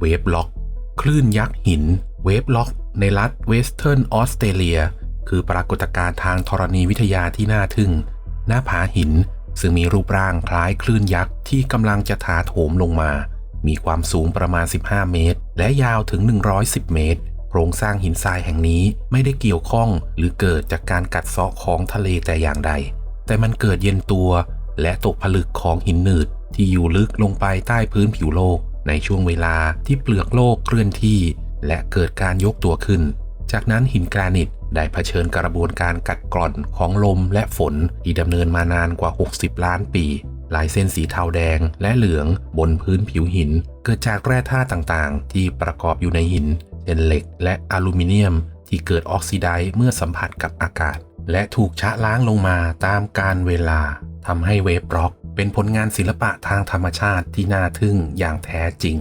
เวฟล็อก คลื่นยักษ์หิน เวฟล็อก ในรัฐเวสเทิร์นออสเตรเลีย คือปรากฏการณ์ทางธรณีวิทยาที่น่าทึ่ง หน้าผาหิน ซึ่งมีรูปร่างคล้ายคลื่นยักษ์ที่กำลังจะถาโถมลงมา มีความสูงประมาณ 15 เมตร และยาวถึง 110 เมตรโครงสร้างหินทรายแห่งนี้ไม่ได้เกี่ยวข้องหรือเกิดจากการกัดเซาะของทะเลแต่อย่างใด แต่มันเกิดเย็นตัวและตกผลึกของหินหนืดที่อยู่ลึกลงไปใต้พื้นผิวโลก ในช่วงเวลาที่เปลือกโลกเคลื่อนที่ และเกิดการยกตัวขึ้น จากนั้นหินแกรนิตได้เผชิญกระบวนการกัดกร่อนของลมและฝนที่ดำเนินมานานกว่า 60 ล้านปี ลายเส้นสีเทาแดงและเหลืองบนพื้นผิวหิน เกิดจากแร่ธาตุต่างๆ ที่ประกอบอยู่ในหิน เช่นเหล็กและอลูมิเนียม ที่เกิดออกซิไดซ์เมื่อสัมผัสกับอากาศ และถูกชะล้างลงมาตามกาลเวลาทำให้เวฟร็อก เป็นผลงานศิลปะทางธรรมชาติที่น่าทึ่งอย่างแท้จริง